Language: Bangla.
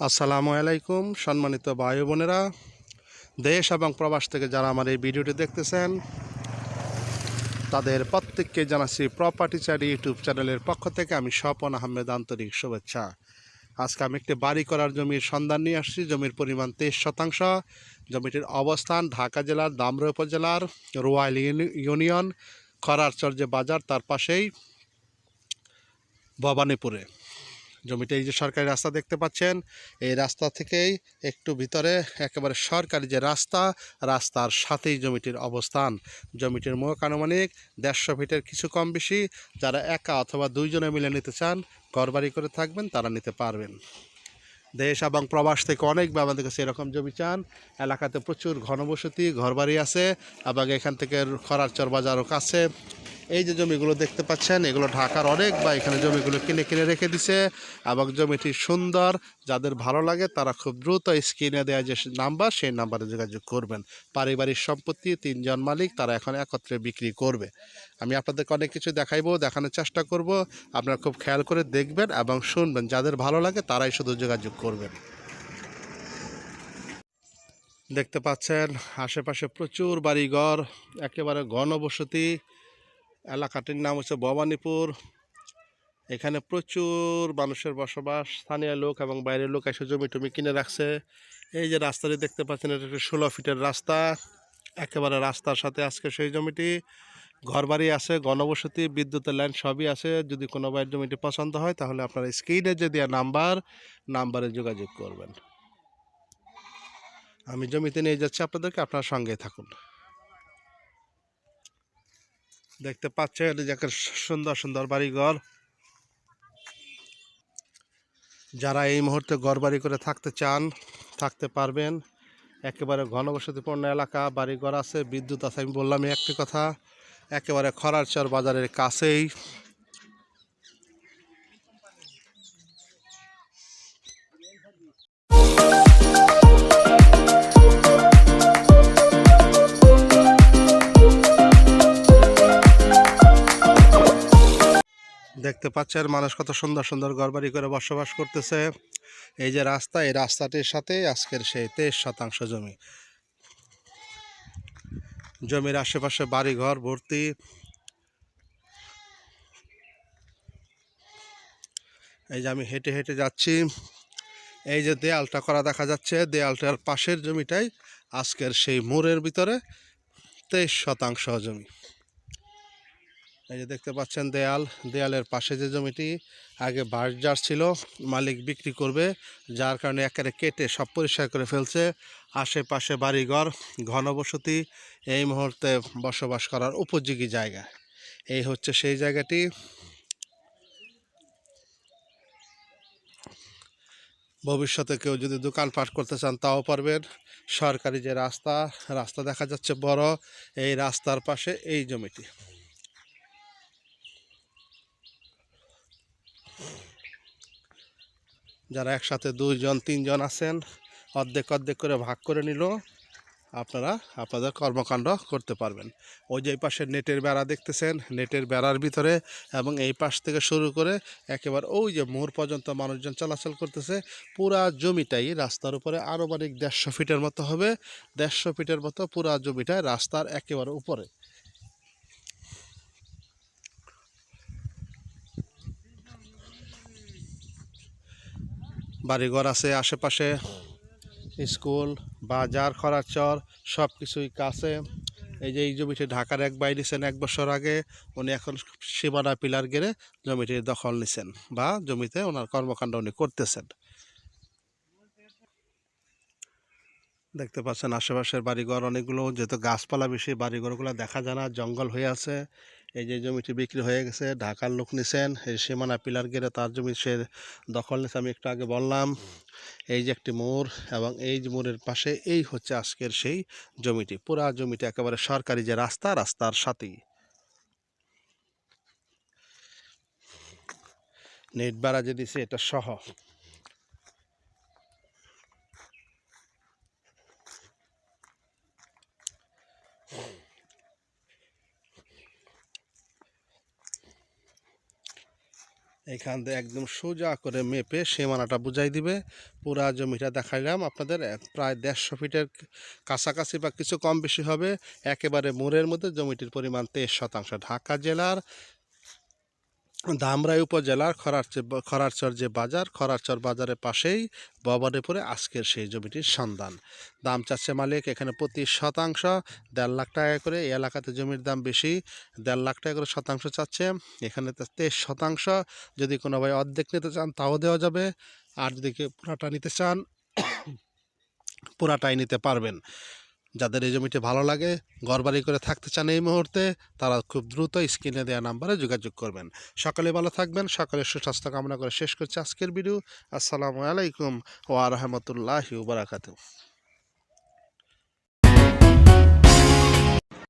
আসসালামু আলাইকুম, সম্মানিত ভাই বোনেরা। দেশ এবং প্রবাস থেকে যারা আমার এই ভিডিওটি দেখতেছেন, তাদের প্রত্যেককে জানাচ্ছি প্রপার্টি চারি ইউটিউব চ্যানেলের পক্ষ থেকে আমি স্বপন আহমেদ আন্তরিক শুভেচ্ছা। আজকে আমি একটি বাড়ি করার জমির সন্ধান নিয়ে আসছি। জমির পরিমাণ তেইশ শতাংশ। জমিটির অবস্থান ঢাকা জেলার দামরা উপজেলার রোয়াইল ইউনিয়ন খরারচর যে বাজার, তার পাশেই ভবানীপুরে। জমিটা এই যে সরকারি রাস্তা দেখতে পাচ্ছেন, এই রাস্তা থেকেই একটু ভিতরে একেবারে সরকারি যে রাস্তা, রাস্তার সাথেই জমিটির অবস্থান। জমিটির মোট আনুমানিক দেড়শো ফিটের কিছু কম বেশি, যারা একা অথবা দুইজনে মিলে নিতে চান, ঘরবাড়ি করে থাকবেন, তারা নিতে পারবেন। দেশ এবং প্রবাস থেকে অনেক আমাদের কাছে এরকম জমি চান। এলাকাতে প্রচুর ঘনবসতি, ঘরবাড়ি আছে এবং এখান থেকে খরারচর বাজারও কাছে এই যে জমিগুলো দেখতে পাচ্ছেন, এগুলো ঢাকার অনেক বা এখানে জমিগুলো কিনে কিনে রেখে দিছে এবং জমিটি সুন্দর, যাদের ভালো লাগে তারা খুব দ্রুত স্ক্রিনে দেওয়া যে নাম্বার, সেই নাম্বারে যোগাযোগ করবেন। পারিবারিক সম্পত্তি, তিনজন মালিক, তারা এখন একত্রে বিক্রি করবে। আমি আপনাদেরকে অনেক কিছু দেখাইবো, দেখানোর চেষ্টা করব। আপনারা খুব খেয়াল করে দেখবেন এবং শুনবেন। যাদের ভালো লাগে তারাই শুধু যোগাযোগ করবেন। দেখতে পাচ্ছেন, আশেপাশে প্রচুর বাড়িঘর, একেবারে ঘনবসতি। এলাকাটির নাম হচ্ছে ভবানীপুর। এখানে প্রচুর মানুষের বসবাস, স্থানীয় লোক এবং বাইরের লোক এসে জমি টমি কিনে রাখছে। এই যে রাস্তাটি দেখতে পাচ্ছেন, এটা একটা ষোলো ফিটের রাস্তা। একেবারে রাস্তার সাথে আজকে সেই জমিটি। ঘরবাড়ি আছে গণবসতি বিদ্যুতের লাইন সবই আছে। যদি কোনো বাইরের জমিটি পছন্দ হয়, তাহলে আপনার স্ক্রিনে যে দেওয়া নাম্বার, নাম্বারে যোগাযোগ করবেন। আমি জমিতে নিয়ে যাচ্ছি আপনাদেরকে, আপনার সঙ্গে থাকুন। দেখতে পাচ্ছেন যাকে সুন্দর সুন্দর বাড়িঘর। যারা এই মুহূর্তে ঘর বাড়ি করে থাকতে চান, থাকতে পারবেন। একেবারে ঘনবসতিপূর্ণ এলাকা, বাড়িঘর আছে, বিদ্যুৎ আছে, আমি বললামই একটি কথা, একেবারে খরার চর বাজারের কাছেই। দেখতে পাচ্ছেন মানুষ কত সুন্দর সুন্দর ঘরবাড়ি করে বসবাস করতেছে। এই যে রাস্তা, এই রাস্তাটির সাথে আজকের সেই তেইশ শতাংশ জমি। জমির আশেপাশে বাড়ি ঘর ভর্তি। এই যে আমি হেঁটে হেঁটে যাচ্ছি। এই যে দেয়ালটা করা দেখা যাচ্ছে, দেয়ালটার পাশের জমিটাই আজকের সেই মোড়ের ভিতরে তেইশ শতাংশ জমি। এই যে দেখতে পাচ্ছেন দেয়াল, দেয়ালের পাশে যে জমিটি, আগে বার্জার ছিল, মালিক বিক্রি করবে, যার কারণে একেবারে কেটে সব পরিষ্কার করে ফেলছে। আশেপাশে বাড়িঘর, ঘনবসতি, এই মুহূর্তে বসবাস করার উপযোগী জায়গা। এই হচ্ছে সেই জায়গাটি। ভবিষ্যতে কেউ যদি দোকানপাট করতে চান, তাও পারবেন। সরকারি যে রাস্তা রাস্তা দেখা যাচ্ছে বড়, এই রাস্তার পাশে এই জমিটি। যারা একসাথে দুইজন, তিনজন আছেন, অর্ধেক অর্ধেক করে ভাগ করে নিল, আপনারা আপনাদের কর্মকাণ্ড করতে পারবেন। ওই যে পাশে নেটের বেড়া দেখতেছেন, নেটের বেড়ার ভিতরে এবং এই পাশ থেকে শুরু করে একেবারে ওই যে মোড় পর্যন্ত মানুষজন চলাচল করতেছে, পুরা জমিটাই রাস্তার উপরে আনুমানিক দেড়শো ফিটের মতো হবে, দেড়শো ফিটের মতো পুরা জমিটা রাস্তার একেবারে উপরে। বাড়িঘর আছে, আশেপাশে স্কুল, বাজার খরাচর সব কিছুই কাছে। এই যে এই জমিটি ঢাকার এক বাই নিছেন এক বছর আগে, উনি এখন সীমানা পিলার গেড়ে জমিটির দখল নিছেন বা জমিতে ওনার কর্মকাণ্ড উনি করতেছেন। দেখতে পাচ্ছেন আশেপাশের বাড়িঘর, অনেকগুলো যেহেতু গাছপালা বেশি, বাড়িঘরগুলো দেখা যায় না, জঙ্গল হয়ে আছে। এই যে জমিটি বিক্রি হয়ে গেছে, ঢাকার লোক নিছেন, এই সীমানা পিলার গেড়ে তার জমি সে দখল নিছে, আমি একটু আগে বললাম। এই যে একটি মোড় এবং এই মোড়ের পাশে এই হচ্ছে আজকের সেই জমিটি, পুরা জমিটি একেবারে সরকারি যে রাস্তা, রাস্তার সাথেই। নেট বাড়া যে দিছে, এটা সহ। এখান থেকে একদম সোজা করে মেপে সীমানাটা বুঝাই দিবে। পুরা জমিটা দেখাইলাম আপনাদের প্রায় দেড়শো ফিটের কাছাকাছি বা কিছু কম বেশি হবে। একেবারে মোড়ের মধ্যে জমিটির পরিমাণ তেইশ শতাংশ। ঢাকা জেলার ধামরাই উপজেলার খরারচর খরারচর যে বাজার, খরারচর বাজারের পাশেই ববরেপুরে আজকের সেই জমিটির সন্ধান। দাম চাচ্ছে মালিক এখানে প্রতি শতাংশ। দেড় লাখ টাকা করে এই এলাকাতে জমির দাম বেশি। দেড় লাখ টাকা করে শতাংশ চাচ্ছে। এখানে তেইশ শতাংশ। যদি কোনো ভাই অর্ধেক নিতে চান তাও দেওয়া যাবে। আর যদি পুরাটা নিতে চান, পুরাটাই নিতে পারবেন। যাদের এই জমিটি ভালো লাগে, ঘরবাড়ি করে থাকতে চান এই মুহূর্তে, তারা খুব দ্রুত স্ক্রিনে দেওয়া নাম্বারে যোগাযোগ করবেন। সকালে ভালো থাকবেন সকালে সুস্বাস্থ্য কামনা করে শেষ করছি আজকের ভিডিও। আসসালামু আলাইকুম ওয়া রাহমাতুল্লাহি ওয়া